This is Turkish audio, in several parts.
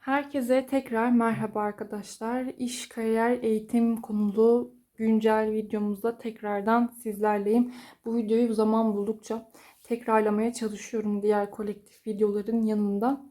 Herkese tekrar merhaba arkadaşlar. İş, kariyer, eğitim konulu güncel videomuzda tekrardan sizlerleyim. Bu videoyu zaman buldukça tekrarlamaya çalışıyorum diğer kolektif videoların yanında.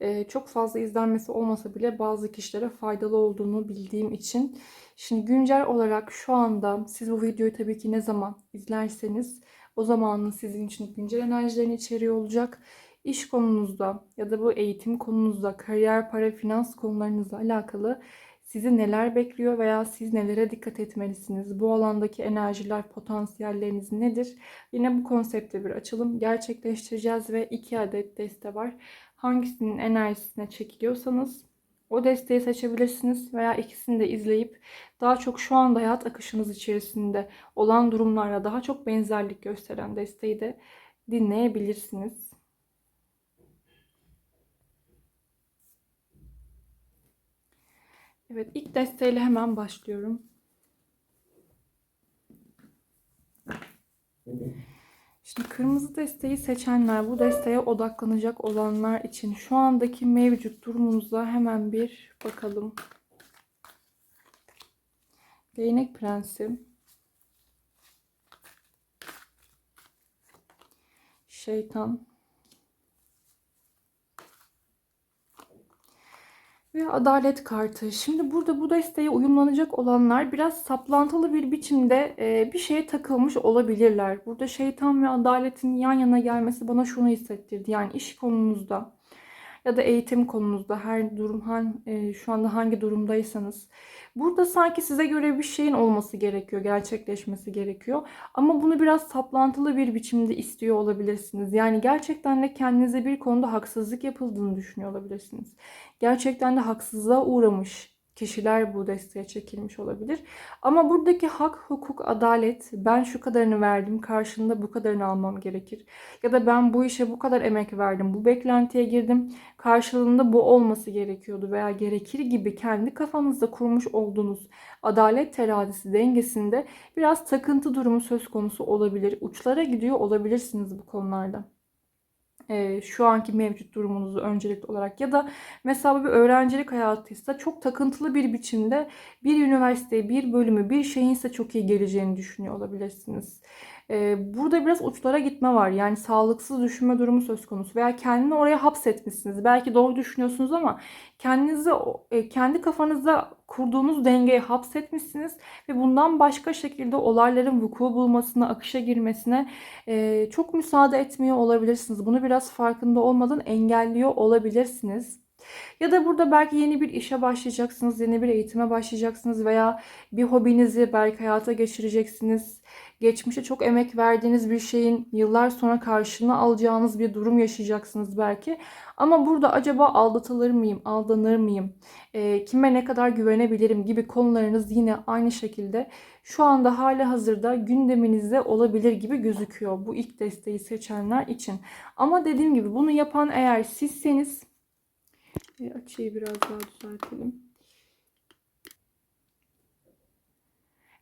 Ee, çok fazla izlenmesi olmasa bile bazı kişilere faydalı olduğunu bildiğim için. Şimdi güncel olarak şu anda siz bu videoyu tabii ki ne zaman izlerseniz o zamanın sizin için güncel enerjilerini içeriyor olacak iş konunuzda ya da bu eğitim konunuzda, kariyer, para, finans konularınızla alakalı sizi neler bekliyor veya siz nelere dikkat etmelisiniz? Bu alandaki enerjiler, potansiyelleriniz nedir? Yine bu konsepte bir açılım gerçekleştireceğiz ve iki adet deste var. Hangisinin enerjisine çekiliyorsanız o desteği seçebilirsiniz veya ikisini de izleyip daha çok şu anda hayat akışınız içerisinde olan durumlarla daha çok benzerlik gösteren desteği de dinleyebilirsiniz. Evet ilk desteğiyle hemen başlıyorum. Şimdi kırmızı desteği seçenler, bu desteğe odaklanacak olanlar için şu andaki mevcut durumunuza hemen bir bakalım. Değnek Prensi. Şeytan. Ve adalet kartı. Şimdi burada bu desteğe uyumlanacak olanlar biraz saplantılı bir biçimde e, bir şeye takılmış olabilirler. Burada şeytan ve adaletin yan yana gelmesi bana şunu hissettirdi. Yani iş konunuzda ya da eğitim konunuzda her durum han, e, şu anda hangi durumdaysanız burada sanki size göre bir şeyin olması gerekiyor, gerçekleşmesi gerekiyor. Ama bunu biraz saplantılı bir biçimde istiyor olabilirsiniz. Yani gerçekten de kendinize bir konuda haksızlık yapıldığını düşünüyor olabilirsiniz. Gerçekten de haksızlığa uğramış kişiler bu desteğe çekilmiş olabilir. Ama buradaki hak, hukuk, adalet, ben şu kadarını verdim, karşılığında bu kadarını almam gerekir. Ya da ben bu işe bu kadar emek verdim, bu beklentiye girdim, karşılığında bu olması gerekiyordu veya gerekir gibi kendi kafanızda kurmuş olduğunuz adalet terazisi dengesinde biraz takıntı durumu söz konusu olabilir. Uçlara gidiyor olabilirsiniz bu konularda e, şu anki mevcut durumunuzu öncelikli olarak ya da mesela bir öğrencilik hayatıysa çok takıntılı bir biçimde bir üniversiteye, bir bölümü, bir şeyin ise çok iyi geleceğini düşünüyor olabilirsiniz. E, burada biraz uçlara gitme var. Yani sağlıksız düşünme durumu söz konusu veya kendini oraya hapsetmişsiniz. Belki doğru düşünüyorsunuz ama kendinizi e, kendi kafanızda kurduğunuz dengeye hapsetmişsiniz ve bundan başka şekilde olayların vuku bulmasına, akışa girmesine e, çok müsaade etmiyor olabilirsiniz. Bunu biraz farkında olmadan engelliyor olabilirsiniz. Ya da burada belki yeni bir işe başlayacaksınız, yeni bir eğitime başlayacaksınız veya bir hobinizi belki hayata geçireceksiniz. Geçmişte çok emek verdiğiniz bir şeyin yıllar sonra karşılığını alacağınız bir durum yaşayacaksınız belki. Ama burada acaba aldatılır mıyım, aldanır mıyım, e, kime ne kadar güvenebilirim gibi konularınız yine aynı şekilde şu anda hali hazırda gündeminizde olabilir gibi gözüküyor bu ilk desteği seçenler için. Ama dediğim gibi bunu yapan eğer sizseniz e, açıyı biraz daha düzeltelim.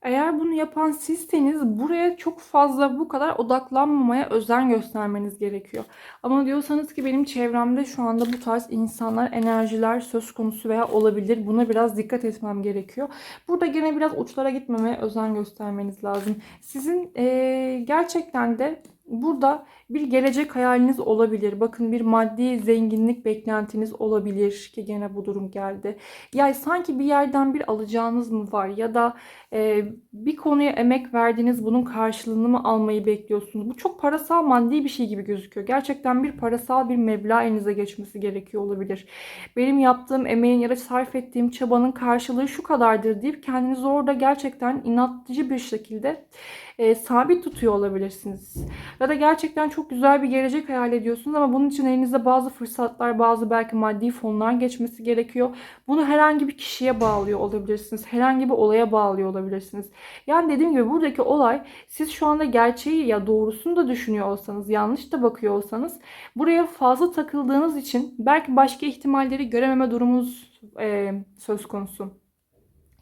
Eğer bunu yapan sizseniz buraya çok fazla bu kadar odaklanmamaya özen göstermeniz gerekiyor. Ama diyorsanız ki benim çevremde şu anda bu tarz insanlar, enerjiler söz konusu veya olabilir. Buna biraz dikkat etmem gerekiyor. Burada gene biraz uçlara gitmemeye özen göstermeniz lazım. Sizin ee, gerçekten de Burada bir gelecek hayaliniz olabilir. Bakın bir maddi zenginlik beklentiniz olabilir ki gene bu durum geldi. Yani sanki bir yerden bir alacağınız mı var ya da e, bir konuya emek verdiniz bunun karşılığını mı almayı bekliyorsunuz? Bu çok parasal maddi bir şey gibi gözüküyor. Gerçekten bir parasal bir meblağ elinize geçmesi gerekiyor olabilir. Benim yaptığım emeğin ya da sarf ettiğim çabanın karşılığı şu kadardır deyip kendinizi orada gerçekten inatçı bir şekilde e, sabit tutuyor olabilirsiniz. Ya da gerçekten çok güzel bir gelecek hayal ediyorsunuz ama bunun için elinizde bazı fırsatlar, bazı belki maddi fonlar geçmesi gerekiyor. Bunu herhangi bir kişiye bağlıyor olabilirsiniz. Herhangi bir olaya bağlıyor olabilirsiniz. Yani dediğim gibi buradaki olay siz şu anda gerçeği ya doğrusunu da düşünüyor olsanız, yanlış da bakıyor olsanız buraya fazla takıldığınız için belki başka ihtimalleri görememe durumunuz e, söz konusu.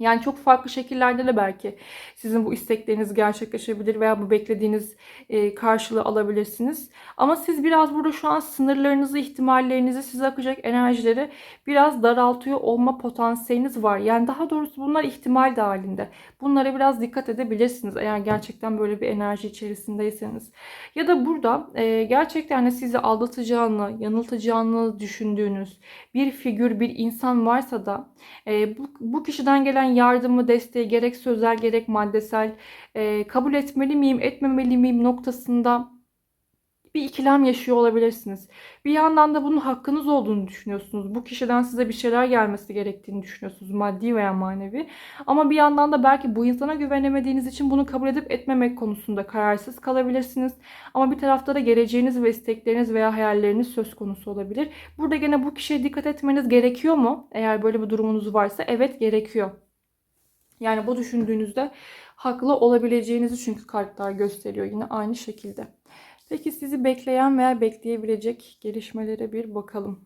Yani çok farklı şekillerde de belki sizin bu istekleriniz gerçekleşebilir veya bu beklediğiniz e, karşılığı alabilirsiniz. Ama siz biraz burada şu an sınırlarınızı, ihtimallerinizi, size akacak enerjileri biraz daraltıyor olma potansiyeliniz var. Yani daha doğrusu bunlar ihtimal dahilinde. Bunlara biraz dikkat edebilirsiniz eğer gerçekten böyle bir enerji içerisindeyseniz. Ya da burada e, gerçekten de sizi aldatacağını, yanıltacağını düşündüğünüz bir figür, bir insan varsa da e, bu, bu kişiden gelen yardımı, desteği gerek sözel gerek maddesel e, kabul etmeli miyim, etmemeli miyim noktasında bir ikilem yaşıyor olabilirsiniz. Bir yandan da bunun hakkınız olduğunu düşünüyorsunuz. Bu kişiden size bir şeyler gelmesi gerektiğini düşünüyorsunuz maddi veya manevi. Ama bir yandan da belki bu insana güvenemediğiniz için bunu kabul edip etmemek konusunda kararsız kalabilirsiniz. Ama bir tarafta da geleceğiniz ve istekleriniz veya hayalleriniz söz konusu olabilir. Burada gene bu kişiye dikkat etmeniz gerekiyor mu? Eğer böyle bir durumunuz varsa evet gerekiyor. Yani bu düşündüğünüzde haklı olabileceğinizi çünkü kartlar gösteriyor yine aynı şekilde. Peki sizi bekleyen veya bekleyebilecek gelişmelere bir bakalım.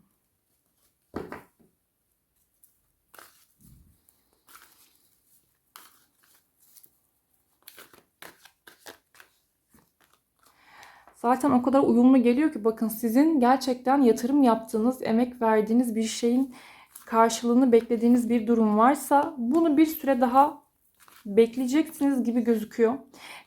Zaten o kadar uyumlu geliyor ki bakın sizin gerçekten yatırım yaptığınız, emek verdiğiniz bir şeyin karşılığını beklediğiniz bir durum varsa bunu bir süre daha bekleyeceksiniz gibi gözüküyor.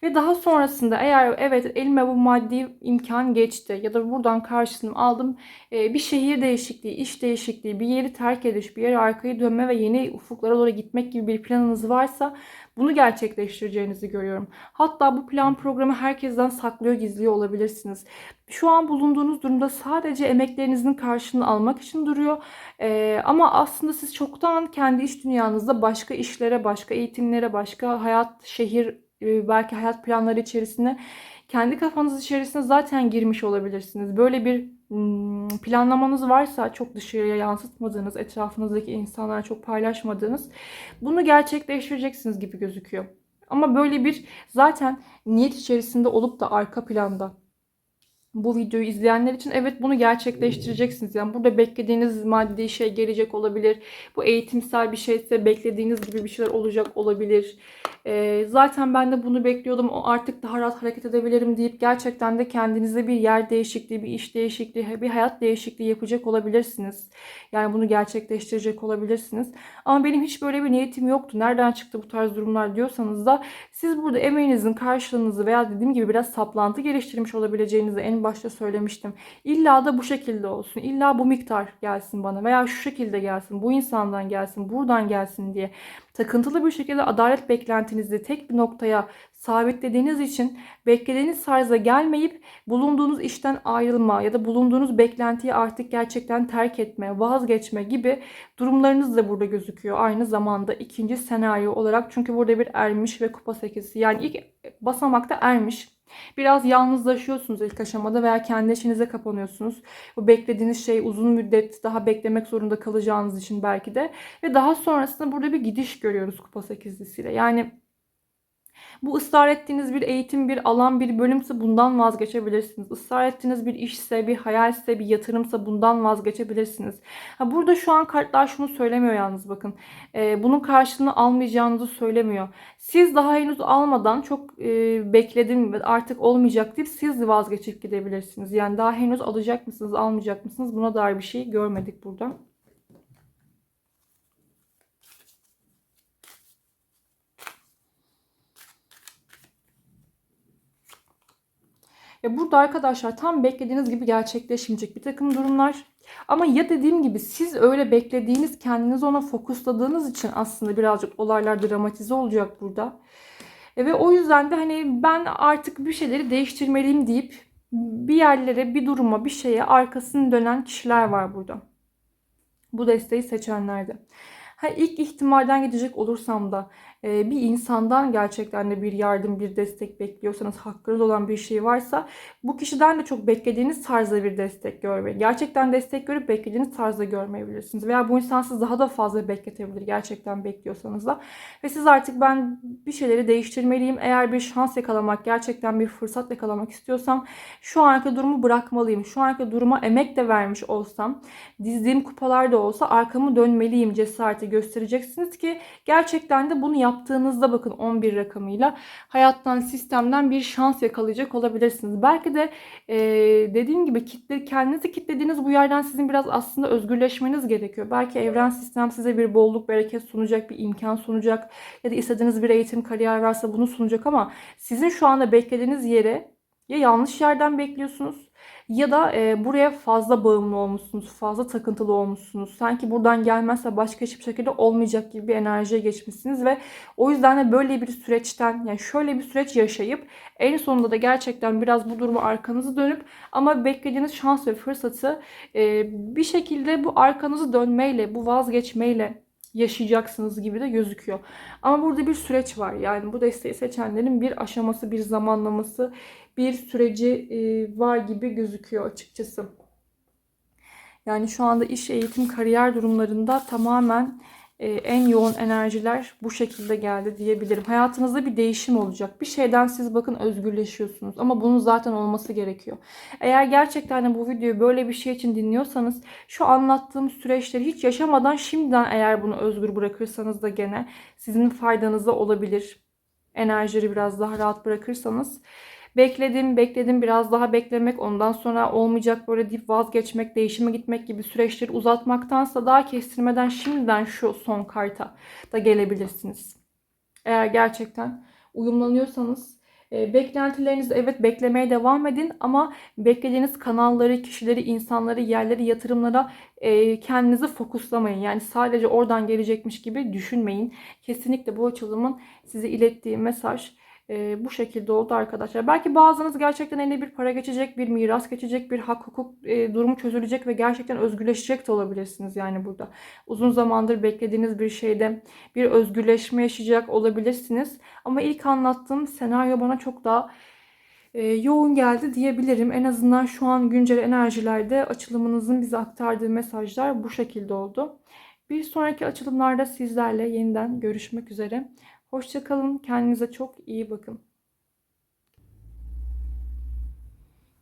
Ve daha sonrasında eğer evet elime bu maddi imkan geçti ya da buradan karşılığını aldım e, bir şehir değişikliği, iş değişikliği, bir yeri terk ediş, bir yere arkayı dönme ve yeni ufuklara doğru gitmek gibi bir planınız varsa bunu gerçekleştireceğinizi görüyorum. Hatta bu plan programı herkesten saklıyor, gizliyor olabilirsiniz. Şu an bulunduğunuz durumda sadece emeklerinizin karşılığını almak için duruyor. Ee, ama aslında siz çoktan kendi iş dünyanızda başka işlere, başka eğitimlere, başka hayat, şehir, e, belki hayat planları içerisinde kendi kafanız içerisinde zaten girmiş olabilirsiniz. Böyle bir planlamanız varsa çok dışarıya yansıtmadığınız, etrafınızdaki insanlara çok paylaşmadığınız bunu gerçekleştireceksiniz gibi gözüküyor. Ama böyle bir zaten niyet içerisinde olup da arka planda bu videoyu izleyenler için evet bunu gerçekleştireceksiniz. Yani burada beklediğiniz maddi şey gelecek olabilir. Bu eğitimsel bir şeyse beklediğiniz gibi bir şeyler olacak olabilir. Ee, zaten ben de bunu bekliyordum. O artık daha rahat hareket edebilirim deyip gerçekten de kendinize bir yer değişikliği, bir iş değişikliği, bir hayat değişikliği yapacak olabilirsiniz. Yani bunu gerçekleştirecek olabilirsiniz. Ama benim hiç böyle bir niyetim yoktu. Nereden çıktı bu tarz durumlar diyorsanız da siz burada emeğinizin karşılığınızı veya dediğim gibi biraz saplantı geliştirmiş olabileceğinizi en başta söylemiştim. İlla da bu şekilde olsun. İlla bu miktar gelsin bana veya şu şekilde gelsin. Bu insandan gelsin, buradan gelsin diye takıntılı bir şekilde adalet beklentinizi tek bir noktaya sabitlediğiniz için beklediğiniz tarza gelmeyip bulunduğunuz işten ayrılma ya da bulunduğunuz beklentiyi artık gerçekten terk etme, vazgeçme gibi durumlarınız da burada gözüküyor. Aynı zamanda ikinci senaryo olarak çünkü burada bir ermiş ve kupa sekizisi yani ilk basamakta ermiş Biraz yalnızlaşıyorsunuz ilk aşamada veya kendi içinize kapanıyorsunuz. Bu beklediğiniz şey uzun müddet daha beklemek zorunda kalacağınız için belki de. Ve daha sonrasında burada bir gidiş görüyoruz kupa sekizlisiyle. Yani bu ısrar ettiğiniz bir eğitim, bir alan, bir bölümse bundan vazgeçebilirsiniz. Israr ettiğiniz bir işse, bir hayalse, bir yatırımsa bundan vazgeçebilirsiniz. Ha, burada şu an kartlar şunu söylemiyor yalnız bakın. Ee, bunun karşılığını almayacağınızı söylemiyor. Siz daha henüz almadan çok e, bekledim artık olmayacak deyip siz vazgeçip gidebilirsiniz. Yani daha henüz alacak mısınız, almayacak mısınız buna dair bir şey görmedik burada. Ya burada arkadaşlar tam beklediğiniz gibi gerçekleşmeyecek bir takım durumlar. Ama ya dediğim gibi siz öyle beklediğiniz, kendinizi ona fokusladığınız için aslında birazcık olaylar dramatize olacak burada. E ve o yüzden de hani ben artık bir şeyleri değiştirmeliyim deyip bir yerlere, bir duruma, bir şeye arkasını dönen kişiler var burada. Bu desteği seçenlerde. Ha, ilk ihtimalden gidecek olursam da e, bir insandan gerçekten de bir yardım, bir destek bekliyorsanız, hakkınız olan bir şey varsa bu kişiden de çok beklediğiniz tarzda bir destek görmeyi, gerçekten destek görüp beklediğiniz tarzda görmeyebilirsiniz. Veya bu insan sizi daha da fazla bekletebilir gerçekten bekliyorsanız da. Ve siz artık ben bir şeyleri değiştirmeliyim. Eğer bir şans yakalamak, gerçekten bir fırsat yakalamak istiyorsam şu anki durumu bırakmalıyım. Şu anki duruma emek de vermiş olsam, dizdiğim kupalar da olsa arkamı dönmeliyim cesareti göstereceksiniz ki gerçekten de bunu yaptığınızda bakın 11 rakamıyla hayattan, sistemden bir şans yakalayacak olabilirsiniz. Belki de e, dediğim gibi kitle, kendinizi kitlediğiniz bu yerden sizin biraz aslında özgürleşmeniz gerekiyor. Belki evren sistem size bir bolluk, bereket sunacak, bir imkan sunacak ya da istediğiniz bir eğitim, kariyer varsa bunu sunacak ama sizin şu anda beklediğiniz yere ya yanlış yerden bekliyorsunuz ya da e, buraya fazla bağımlı olmuşsunuz, fazla takıntılı olmuşsunuz. Sanki buradan gelmezse başka hiçbir şekilde olmayacak gibi bir enerjiye geçmişsiniz ve o yüzden de böyle bir süreçten yani şöyle bir süreç yaşayıp en sonunda da gerçekten biraz bu durumu arkanızı dönüp ama beklediğiniz şans ve fırsatı e, bir şekilde bu arkanızı dönmeyle, bu vazgeçmeyle yaşayacaksınız gibi de gözüküyor. Ama burada bir süreç var. Yani bu desteği seçenlerin bir aşaması, bir zamanlaması, bir süreci e, var gibi gözüküyor açıkçası. Yani şu anda iş, eğitim, kariyer durumlarında tamamen e, en yoğun enerjiler bu şekilde geldi diyebilirim. Hayatınızda bir değişim olacak. Bir şeyden siz bakın özgürleşiyorsunuz ama bunun zaten olması gerekiyor. Eğer gerçekten de bu videoyu böyle bir şey için dinliyorsanız şu anlattığım süreçleri hiç yaşamadan şimdiden eğer bunu özgür bırakırsanız da gene sizin faydanıza olabilir. Enerjileri biraz daha rahat bırakırsanız Bekledim, bekledim biraz daha beklemek, ondan sonra olmayacak böyle deyip vazgeçmek, değişime gitmek gibi süreçleri uzatmaktansa daha kestirmeden şimdiden şu son karta da gelebilirsiniz. Eğer gerçekten uyumlanıyorsanız e, beklentilerinizi evet beklemeye devam edin ama beklediğiniz kanalları, kişileri, insanları, yerleri, yatırımlara e, kendinizi fokuslamayın. Yani sadece oradan gelecekmiş gibi düşünmeyin. Kesinlikle bu açılımın size ilettiği mesaj e, bu şekilde oldu arkadaşlar. Belki bazınız gerçekten eline bir para geçecek, bir miras geçecek, bir hak hukuk e, durumu çözülecek ve gerçekten özgürleşecek de olabilirsiniz yani burada. Uzun zamandır beklediğiniz bir şeyde bir özgürleşme yaşayacak olabilirsiniz. Ama ilk anlattığım senaryo bana çok daha e, yoğun geldi diyebilirim. En azından şu an güncel enerjilerde açılımınızın bize aktardığı mesajlar bu şekilde oldu. Bir sonraki açılımlarda sizlerle yeniden görüşmek üzere. Hoşçakalın. Kendinize çok iyi bakın.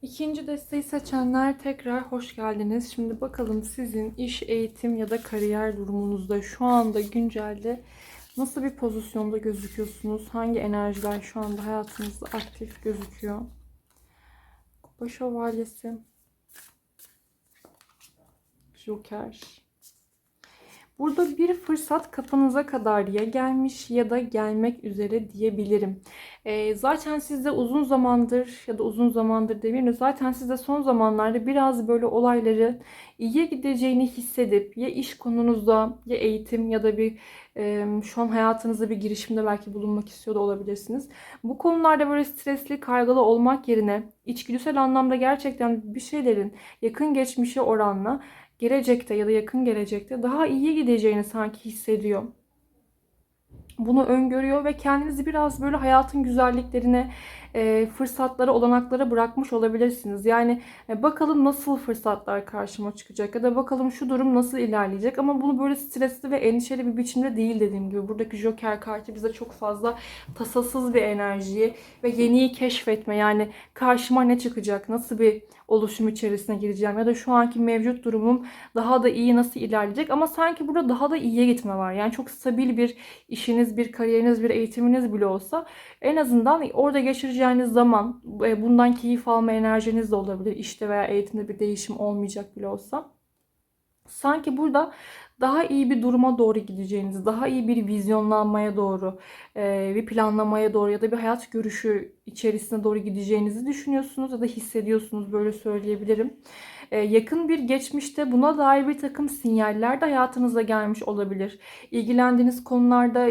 İkinci desteği seçenler tekrar hoş geldiniz. Şimdi bakalım sizin iş, eğitim ya da kariyer durumunuzda şu anda güncelde nasıl bir pozisyonda gözüküyorsunuz? Hangi enerjiler şu anda hayatınızda aktif gözüküyor? Kupa şövalyesi. Joker. Burada bir fırsat kapınıza kadar ya gelmiş ya da gelmek üzere diyebilirim. E, zaten sizde uzun zamandır ya da uzun zamandır demeyeyim zaten sizde son zamanlarda biraz böyle olayları iyiye gideceğini hissedip ya iş konunuzda ya eğitim ya da bir e, şu an hayatınızda bir girişimde belki bulunmak istiyor da olabilirsiniz. Bu konularda böyle stresli, kaygılı olmak yerine içgüdüsel anlamda gerçekten bir şeylerin yakın geçmişe oranla gelecekte ya da yakın gelecekte daha iyi gideceğini sanki hissediyor. Bunu öngörüyor ve kendinizi biraz böyle hayatın güzelliklerine e, fırsatlara, olanaklara bırakmış olabilirsiniz. Yani e, bakalım nasıl fırsatlar karşıma çıkacak ya da bakalım şu durum nasıl ilerleyecek ama bunu böyle stresli ve endişeli bir biçimde değil dediğim gibi. Buradaki Joker kartı bize çok fazla tasasız bir enerjiyi ve yeniyi keşfetme yani karşıma ne çıkacak, nasıl bir oluşum içerisine gireceğim ya da şu anki mevcut durumum daha da iyi nasıl ilerleyecek ama sanki burada daha da iyiye gitme var. Yani çok stabil bir işiniz, bir kariyeriniz, bir eğitiminiz bile olsa en azından orada geçireceğiniz zaman e, bundan keyif alma enerjiniz de olabilir. İşte veya eğitimde bir değişim olmayacak bile olsa. Sanki burada daha iyi bir duruma doğru gideceğinizi, daha iyi bir vizyonlanmaya doğru, e, bir planlamaya doğru ya da bir hayat görüşü içerisine doğru gideceğinizi düşünüyorsunuz ya da hissediyorsunuz böyle söyleyebilirim. E, yakın bir geçmişte buna dair bir takım sinyaller de hayatınıza gelmiş olabilir. İlgilendiğiniz konularda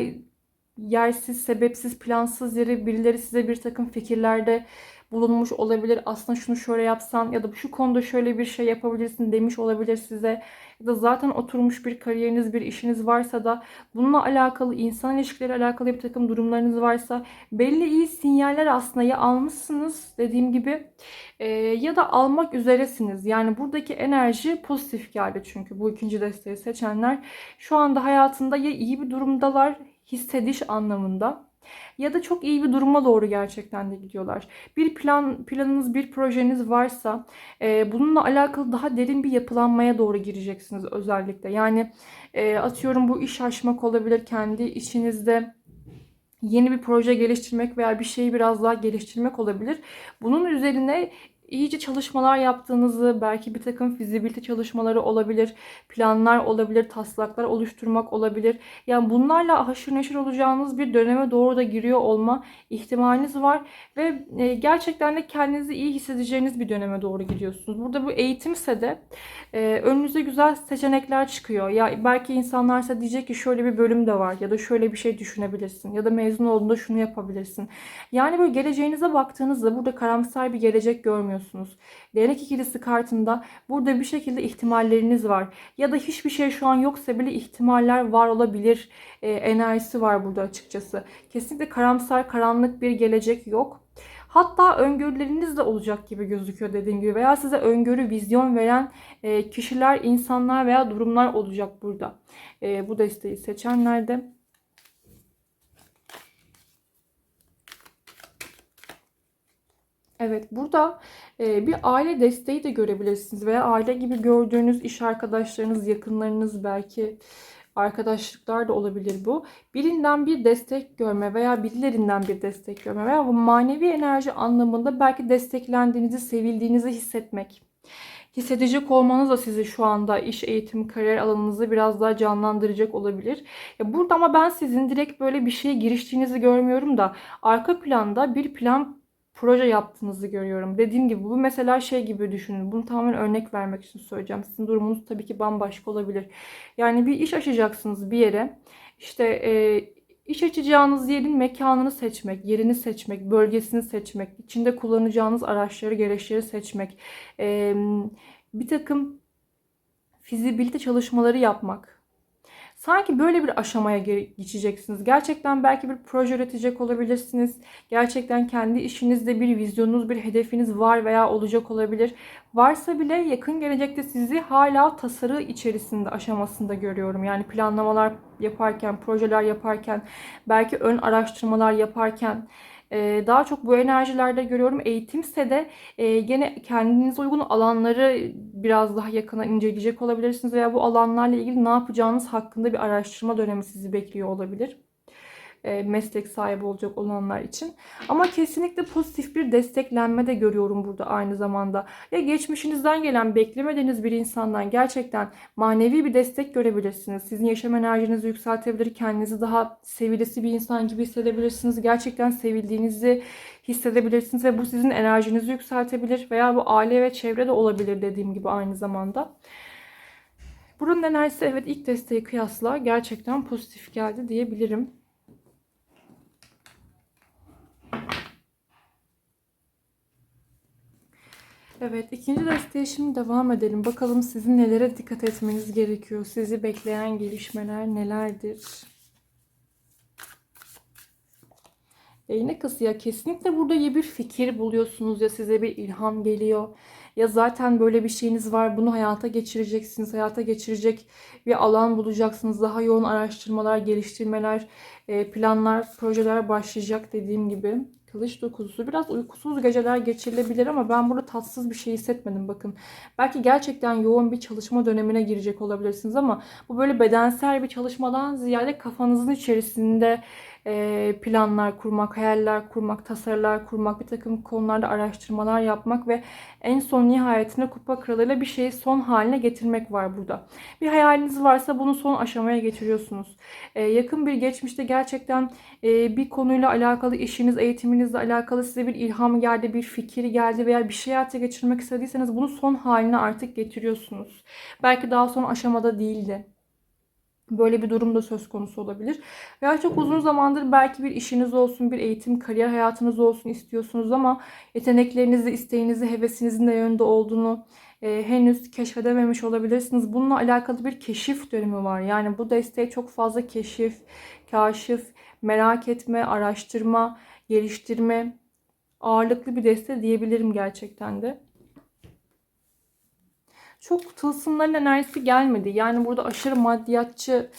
yersiz, sebepsiz, plansız yere birileri size bir takım fikirlerde bulunmuş olabilir. Aslında şunu şöyle yapsan ya da şu konuda şöyle bir şey yapabilirsin demiş olabilir size. Ya da zaten oturmuş bir kariyeriniz, bir işiniz varsa da bununla alakalı, insan ilişkileri alakalı bir takım durumlarınız varsa belli iyi sinyaller aslında ya almışsınız dediğim gibi e, ya da almak üzeresiniz. Yani buradaki enerji pozitif geldi çünkü bu ikinci desteği seçenler şu anda hayatında ya iyi bir durumdalar hissediş anlamında ya da çok iyi bir duruma doğru gerçekten de gidiyorlar. Bir plan planınız, bir projeniz varsa e, bununla alakalı daha derin bir yapılanmaya doğru gireceksiniz özellikle. Yani e, atıyorum bu iş açmak olabilir kendi işinizde yeni bir proje geliştirmek veya bir şeyi biraz daha geliştirmek olabilir. Bunun üzerine iyice çalışmalar yaptığınızı, belki bir takım fizibilite çalışmaları olabilir, planlar olabilir, taslaklar oluşturmak olabilir. Yani bunlarla haşır neşir olacağınız bir döneme doğru da giriyor olma ihtimaliniz var ve e, gerçekten de kendinizi iyi hissedeceğiniz bir döneme doğru gidiyorsunuz. Burada bu eğitimse de e, önünüze güzel seçenekler çıkıyor. Ya belki insanlarsa diyecek ki şöyle bir bölüm de var ya da şöyle bir şey düşünebilirsin ya da mezun olduğunda şunu yapabilirsin. Yani böyle geleceğinize baktığınızda burada karamsar bir gelecek görmüyorsunuz görmüyorsunuz. Değnek ikilisi kartında burada bir şekilde ihtimalleriniz var. Ya da hiçbir şey şu an yoksa bile ihtimaller var olabilir e, enerjisi var burada açıkçası. Kesinlikle karamsar, karanlık bir gelecek yok. Hatta öngörüleriniz de olacak gibi gözüküyor dediğim gibi veya size öngörü, vizyon veren e, kişiler, insanlar veya durumlar olacak burada. E, bu desteği seçenlerde. Evet burada bir aile desteği de görebilirsiniz veya aile gibi gördüğünüz iş arkadaşlarınız, yakınlarınız belki arkadaşlıklar da olabilir bu. Birinden bir destek görme veya birilerinden bir destek görme veya bu manevi enerji anlamında belki desteklendiğinizi, sevildiğinizi hissetmek. Hissedecek olmanız da sizi şu anda iş, eğitim, kariyer alanınızı biraz daha canlandıracak olabilir. Ya burada ama ben sizin direkt böyle bir şeye giriştiğinizi görmüyorum da arka planda bir plan proje yaptığınızı görüyorum. Dediğim gibi bu mesela şey gibi düşünün. Bunu tamamen örnek vermek için söyleyeceğim. Sizin durumunuz tabii ki bambaşka olabilir. Yani bir iş açacaksınız bir yere. İşte e, iş açacağınız yerin mekanını seçmek, yerini seçmek, bölgesini seçmek, içinde kullanacağınız araçları, gereçleri seçmek, e, bir takım fizibilite çalışmaları yapmak Sanki böyle bir aşamaya geçeceksiniz. Gerçekten belki bir proje üretecek olabilirsiniz. Gerçekten kendi işinizde bir vizyonunuz, bir hedefiniz var veya olacak olabilir. Varsa bile yakın gelecekte sizi hala tasarı içerisinde aşamasında görüyorum. Yani planlamalar yaparken, projeler yaparken, belki ön araştırmalar yaparken daha çok bu enerjilerde görüyorum. Eğitimse de gene kendinize uygun alanları biraz daha yakına inceleyecek olabilirsiniz veya bu alanlarla ilgili ne yapacağınız hakkında bir araştırma dönemi sizi bekliyor olabilir. E, meslek sahibi olacak olanlar için. Ama kesinlikle pozitif bir desteklenme de görüyorum burada aynı zamanda. Ya geçmişinizden gelen beklemediğiniz bir insandan gerçekten manevi bir destek görebilirsiniz. Sizin yaşam enerjinizi yükseltebilir, kendinizi daha sevilesi bir insan gibi hissedebilirsiniz. Gerçekten sevildiğinizi hissedebilirsiniz ve bu sizin enerjinizi yükseltebilir veya bu aile ve çevre de olabilir dediğim gibi aynı zamanda. Buranın enerjisi evet ilk desteği kıyasla gerçekten pozitif geldi diyebilirim. Evet, ikinci desteğe şimdi devam edelim. Bakalım sizin nelere dikkat etmeniz gerekiyor? Sizi bekleyen gelişmeler nelerdir? Değnek kası ya kesinlikle burada ya bir fikir buluyorsunuz ya size bir ilham geliyor. Ya zaten böyle bir şeyiniz var bunu hayata geçireceksiniz. Hayata geçirecek bir alan bulacaksınız. Daha yoğun araştırmalar, geliştirmeler, planlar, projeler başlayacak dediğim gibi. Kılıç dokuzusu. Biraz uykusuz geceler geçirilebilir ama ben burada tatsız bir şey hissetmedim bakın. Belki gerçekten yoğun bir çalışma dönemine girecek olabilirsiniz ama bu böyle bedensel bir çalışmadan ziyade kafanızın içerisinde planlar kurmak, hayaller kurmak, tasarılar kurmak, bir takım konularda araştırmalar yapmak ve en son nihayetinde kupa kralıyla bir şeyi son haline getirmek var burada. Bir hayaliniz varsa bunu son aşamaya getiriyorsunuz. Yakın bir geçmişte gerçekten bir konuyla alakalı işiniz, eğitiminizle alakalı size bir ilham geldi, bir fikir geldi veya bir şey hayata geçirmek istediyseniz bunu son haline artık getiriyorsunuz. Belki daha son aşamada değildi. Böyle bir durum da söz konusu olabilir. Veya çok uzun zamandır belki bir işiniz olsun, bir eğitim, kariyer hayatınız olsun istiyorsunuz ama yeteneklerinizi, isteğinizi, hevesinizin de yönünde olduğunu e, henüz keşfedememiş olabilirsiniz. Bununla alakalı bir keşif dönemi var. Yani bu desteğe çok fazla keşif, kaşif, merak etme, araştırma, geliştirme ağırlıklı bir deste diyebilirim gerçekten de çok tılsımların enerjisi gelmedi. Yani burada aşırı maddiyatçı,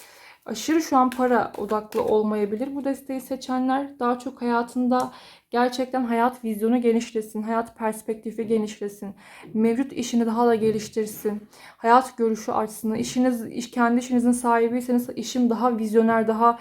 aşırı şu an para odaklı olmayabilir. Bu desteği seçenler daha çok hayatında gerçekten hayat vizyonu genişlesin, hayat perspektifi genişlesin, mevcut işini daha da geliştirsin, hayat görüşü artsın, işiniz, iş, kendi işinizin sahibiyseniz işim daha vizyoner, daha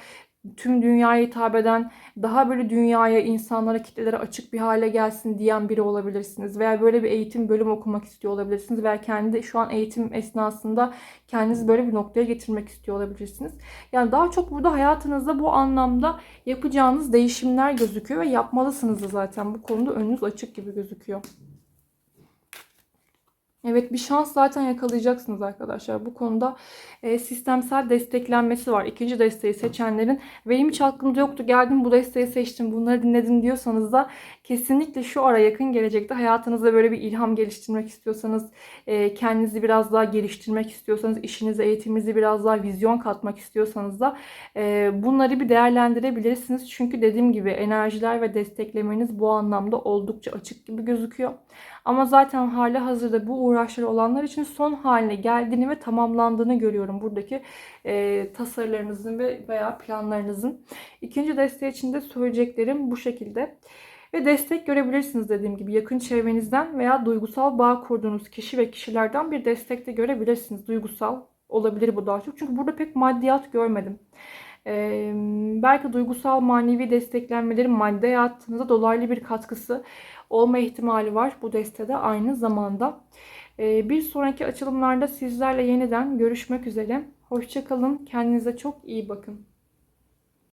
tüm dünyaya hitap eden, daha böyle dünyaya, insanlara, kitlelere açık bir hale gelsin diyen biri olabilirsiniz. Veya böyle bir eğitim bölümü okumak istiyor olabilirsiniz. Veya kendi şu an eğitim esnasında kendinizi böyle bir noktaya getirmek istiyor olabilirsiniz. Yani daha çok burada hayatınızda bu anlamda yapacağınız değişimler gözüküyor ve yapmalısınız da zaten. Bu konuda önünüz açık gibi gözüküyor. Evet bir şans zaten yakalayacaksınız arkadaşlar. Bu konuda e, sistemsel desteklenmesi var. İkinci desteği seçenlerin benim hiç aklımda yoktu geldim bu desteği seçtim bunları dinledim diyorsanız da kesinlikle şu ara yakın gelecekte hayatınızda böyle bir ilham geliştirmek istiyorsanız e, kendinizi biraz daha geliştirmek istiyorsanız işinize eğitiminizi biraz daha vizyon katmak istiyorsanız da e, bunları bir değerlendirebilirsiniz. Çünkü dediğim gibi enerjiler ve desteklemeniz bu anlamda oldukça açık gibi gözüküyor. Ama zaten hali hazırda bu uğraşları olanlar için son haline geldiğini ve tamamlandığını görüyorum buradaki e, tasarılarınızın ve veya planlarınızın. İkinci desteği için de söyleyeceklerim bu şekilde. Ve destek görebilirsiniz dediğim gibi yakın çevrenizden veya duygusal bağ kurduğunuz kişi ve kişilerden bir destek de görebilirsiniz. Duygusal olabilir bu daha çok. Çünkü burada pek maddiyat görmedim. Ee, belki duygusal manevi desteklenmelerin maddi hayatınıza dolaylı bir katkısı olma ihtimali var bu destede aynı zamanda. Ee, bir sonraki açılımlarda sizlerle yeniden görüşmek üzere. Hoşçakalın. Kendinize çok iyi bakın.